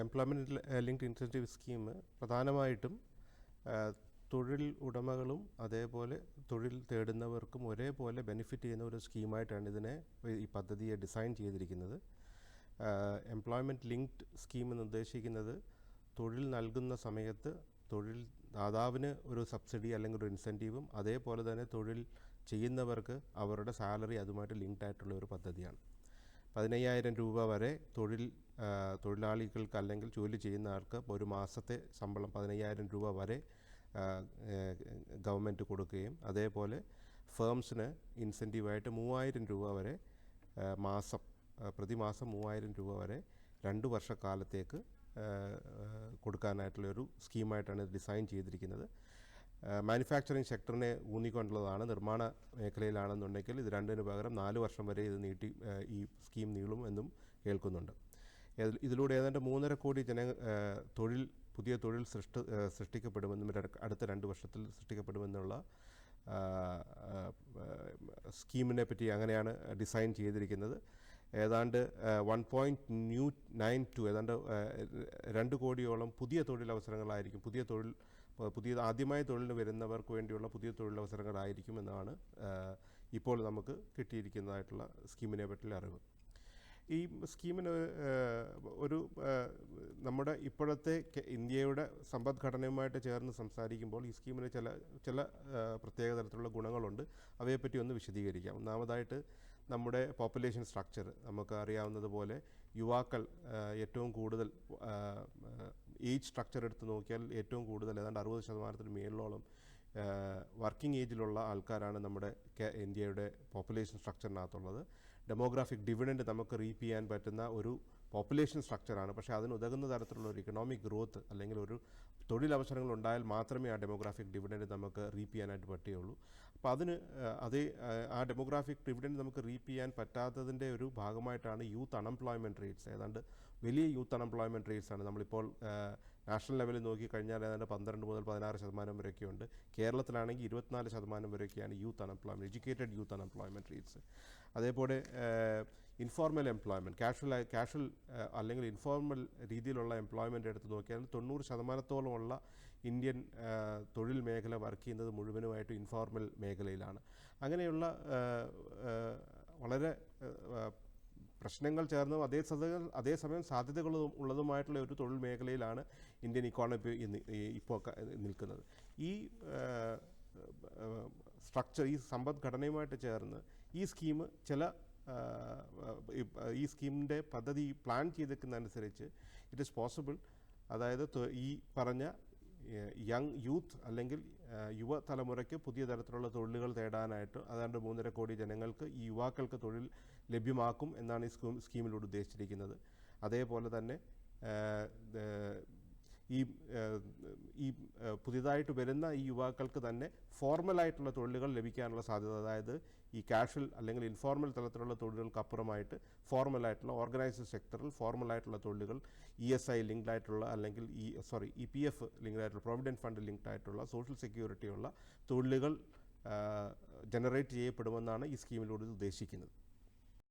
Employment linked incentive scheme പ്രധാനമായിട്ടും തൊഴിൽ ഉടമകളും അതേപോലെ തൊഴിൽ തേടുന്നവർക്കും ഒരേപോലെ ബെനിഫിറ്റ് ചെയ്യുന്ന ഒരു സ്കീമായിട്ടാണ് ഇതിനെ ഈ പദ്ധതിയെ ഡിസൈൻ ചെയ്തിരിക്കുന്നത്. എംപ്ലോയ്മെന്റ് ലിങ്ക്ഡ് സ്കീം എന്ന് ഉദ്ദേശിക്കുന്നത് തൊഴിൽ നൽകുന്ന സമയത്ത് തൊഴിൽ ദാതാവിന് ഒരു സബ്സിഡി അല്ലെങ്കിൽ ഒരു ഇൻസെന്റീവും അതേപോലെ തന്നെ തൊഴിൽ ചെയ്യുന്നവർക്ക് അവരുടെ സാലറി അതുമായിട്ട് ലിങ്ക്ഡ് ആയിട്ടുള്ള ഒരു പദ്ധതിയാണ്. പതിനയ്യായിരം രൂപ വരെ തൊഴിൽ തൊഴിലാളികൾക്ക് അല്ലെങ്കിൽ ജോലി ചെയ്യുന്ന ആൾക്ക് ഒരു മാസത്തെ ശമ്പളം പതിനയ്യായിരം രൂപ വരെ ഗവൺമെന്റ് കൊടുക്കുകയും അതേപോലെ ഫേംസിന് ഇൻസെന്റീവായിട്ട് മൂവായിരം രൂപ വരെ മാസം പ്രതിമാസം മൂവായിരം രൂപ വരെ രണ്ട് വർഷക്കാലത്തേക്ക് ആ, ആ, കൊടുക്കാനായിട്ടുള്ള ഒരു സ്കീമായിട്ടാണ് ഇത് ഡിസൈൻ ചെയ്തിരിക്കുന്നത്. മാനുഫാക്ചറിങ് സെക്ടറിനെ ഊന്നിക്കൊണ്ടുള്ളതാണ് നിർമ്മാണ മേഖലയിലാണെന്നുണ്ടെങ്കിൽ ഇത് രണ്ടിന് പകരം നാല് വർഷം വരെ ഇത് നീട്ടി ഈ സ്കീം നീളും എന്നും കേൾക്കുന്നുണ്ട്. ഇതിലൂടെ ഏതാണ്ട് മൂന്നര കോടി ജന തൊഴിൽ പുതിയ തൊഴിൽ സൃഷ്ടി സൃഷ്ടിക്കപ്പെടുമെന്നും അടുത്ത രണ്ട് വർഷത്തിൽ സൃഷ്ടിക്കപ്പെടുമെന്നുള്ള സ്കീമിനെ പറ്റി അങ്ങനെയാണ് ഡിസൈൻ ചെയ്തിരിക്കുന്നത്. ഏതാണ്ട് one point new nine two ഏതാണ്ട് രണ്ട് കോടിയോളം പുതിയ തൊഴിലവസരങ്ങളായിരിക്കും. പുതിയ തൊഴിൽ പുതിയ ആദ്യമായി തൊഴിലിന് വരുന്നവർക്ക് വേണ്ടിയുള്ള പുതിയ തൊഴിലവസരങ്ങളായിരിക്കും എന്നാണ് ഇപ്പോൾ നമുക്ക് കിട്ടിയിരിക്കുന്നതായിട്ടുള്ള സ്കീമിനെ പറ്റിയുള്ള അറിവ്. ഈ സ്കീമിന് ഒരു നമ്മുടെ ഇപ്പോഴത്തെ ഇന്ത്യയുടെ സമ്പദ്ഘടനയുമായിട്ട് ചേർന്ന് സംസാരിക്കുമ്പോൾ ഈ സ്കീമിന് ചില ചില പ്രത്യേക തരത്തിലുള്ള ഗുണങ്ങളുണ്ട്. അവയെപ്പറ്റി ഒന്ന് വിശദീകരിക്കാം. ഒന്നാമതായിട്ട് നമ്മുടെ പോപ്പുലേഷൻ സ്ട്രക്ചർ നമുക്ക് അറിയാവുന്നതുപോലെ യുവാക്കൾ ഏറ്റവും കൂടുതൽ ഏജ് സ്ട്രക്ചർ എടുത്ത് നോക്കിയാൽ ഏറ്റവും കൂടുതൽ ഏതാണ്ട് അറുപത് ശതമാനത്തിന് മേളിലോളം വർക്കിംഗ് ഏജിലുള്ള ആൾക്കാരാണ് നമ്മുടെ ഇന്ത്യയുടെ പോപ്പുലേഷൻ സ്ട്രക്ചറിനകത്തുള്ളത്. ഡെമോഗ്രാഫിക് ഡിവിഡൻഡ് നമുക്ക് റീപ്പ് ചെയ്യാൻ പറ്റുന്ന ഒരു പോപ്പുലേഷൻ സ്ട്രക്ചറാണ് പക്ഷേ അതിന് ഉതകുന്ന തരത്തിലുള്ള ഒരു ഇക്കണോമിക് ഗ്രോത്ത് അല്ലെങ്കിൽ ഒരു തൊഴിലവസരങ്ങൾ ഉണ്ടായാൽ മാത്രമേ ആ ഡെമോഗ്രാഫിക് ഡിവിഡൻഡ് നമുക്ക് റീപ്പ് ചെയ്യാനായിട്ട് പറ്റുകയുള്ളൂ. അപ്പോൾ അതിന് അതേ ആ, ഡെമോഗ്രാഫിക് ഡിവിഡൻഡ് നമുക്ക് റീപ്പ് ചെയ്യാൻ പറ്റാത്തതിന്റെ ഒരു ഭാഗമായിട്ടാണ് യൂത്ത് അൺഎംപ്ലോയ്മെന്റ് റേറ്റ്സ് ഏതാണ്ട് വലിയ യൂത്ത് അൺഎംപ്ലോയ്മെന്റ് റേറ്റ്സാണ് നമ്മളിപ്പോൾ നാഷണൽ ലെവലിൽ നോക്കിക്കഴിഞ്ഞാൽ ഏതാണ്ട് പന്ത്രണ്ട് മുതൽ പതിനാറ് ശതമാനം വരെയൊക്കെയുണ്ട്. കേരളത്തിലാണെങ്കിൽ ഇരുപത്തിനാല് ശതമാനം വരെയൊക്കെയാണ് youth unemployment educated youth unemployment rates അതേപോലെ ഇൻഫോർമൽ എംപ്ലോയ്മെന്റ് കാഷ്വൽ കാഷ്വൽ അല്ലെങ്കിൽ ഇൻഫോർമൽ രീതിയിലുള്ള എംപ്ലോയ്മെന്റ് എടുത്ത് നോക്കിയാൽ തൊണ്ണൂറ് ശതമാനത്തോളമുള്ള ഇന്ത്യൻ തൊഴിൽ മേഖല വർക്ക് ചെയ്യുന്നത് മുഴുവനുമായിട്ട് ഇൻഫോർമൽ മേഖലയിലാണ്. അങ്ങനെയുള്ള വളരെ പ്രശ്നങ്ങൾ ചേർന്നും അതേ സമയം അതേസമയം സാധ്യതകളും ഉള്ളതുമായിട്ടുള്ള ഒരു തൊഴിൽ മേഖലയിലാണ് ഇന്ത്യൻ ഇക്കോണമി ഇന്ന് ഇപ്പോൾ നിൽക്കുന്നത്. ഈ സ്ട്രക്ചർ ഈ സമ്പദ്ഘടനയുമായിട്ട് ചേർന്ന് ഈ സ്കീം ചില ഈ- സ്കീമിന്റെ പദ്ധതി പ്ലാൻ ചെയ്തേക്കുന്നതനുസരിച്ച് ഇറ്റ് ഈസ് പോസിബിൾ അതായത് ഈ പറഞ്ഞ യങ് യൂത്ത് അല്ലെങ്കിൽ യുവതലമുറയ്ക്ക് പുതിയ തരത്തിലുള്ള തൊഴിലുകൾ തേടാനായിട്ട് അതാണ്ട് മൂന്നര കോടി ജനങ്ങൾക്ക് ഈ യുവാക്കൾക്ക് തൊഴിൽ ലഭ്യമാക്കും എന്നാണ് ഈ സ്കീം സ്കീമിലൂടെ ഉദ്ദേശിച്ചിരിക്കുന്നത്. അതേപോലെ തന്നെ ഈ ഈ പുതിയതായിട്ട് വരുന്ന ഈ യുവാക്കൾക്ക് തന്നെ ഫോർമലായിട്ടുള്ള തൊഴിലുകൾ ലഭിക്കാനുള്ള സാധ്യത അതായത് ഈ കാഷ്വൽ അല്ലെങ്കിൽ ഇൻഫോർമൽ തലത്തിലുള്ള തൊഴിലുകൾക്ക് അപ്പുറമായിട്ട് ഫോർമലായിട്ടുള്ള ഓർഗനൈസ്ഡ് സെക്ടറിൽ ഫോർമലായിട്ടുള്ള തൊഴിലുകൾ ഇ എസ് ഐ ലിങ്ക്ഡ് ആയിട്ടുള്ള അല്ലെങ്കിൽ ഈ sorry E P F linked ആയിട്ടുള്ള പ്രൊവിഡന്റ് ഫണ്ട് ലിങ്ക്ഡ് ആയിട്ടുള്ള സോഷ്യൽ സെക്യൂരിറ്റിയുള്ള തൊഴിലുകൾ ജനറേറ്റ് ചെയ്യപ്പെടുമെന്നാണ് ഈ സ്കീമിലൂടെ ഉദ്ദേശിക്കുന്നത്.